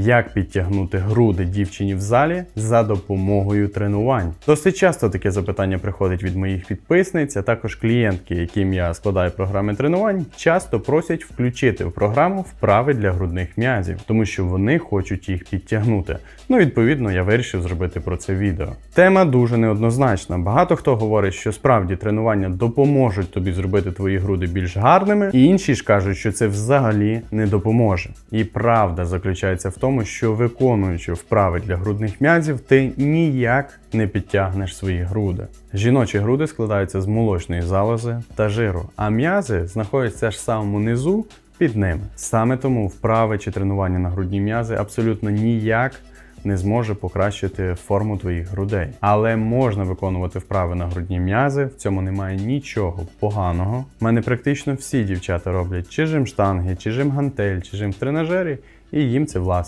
Як підтягнути груди дівчині в залі за допомогою тренувань? Досить часто таке запитання приходить від моїх підписниць, а також клієнтки, яким я складаю програми тренувань, часто просять включити в програму вправи для грудних м'язів, тому що вони хочуть їх підтягнути. Ну, відповідно, я вирішив зробити про це відео. Тема дуже неоднозначна. Багато хто говорить, що справді тренування допоможуть тобі зробити твої груди більш гарними, і інші ж кажуть, що це взагалі не допоможе. І правда заключається в тому, що виконуючи вправи для грудних м'язів, ти ніяк не підтягнеш свої груди. Жіночі груди складаються з молочної залози та жиру, а м'язи знаходяться аж самому низу під ними. Саме тому вправи чи тренування на грудні м'язи абсолютно ніяк не зможе покращити форму твоїх грудей. Але можна виконувати вправи на грудні м'язи, в цьому немає нічого поганого. У мене практично всі дівчата роблять чи жим штанги, чи жим гантель, чи жим тренажері, і їм це власне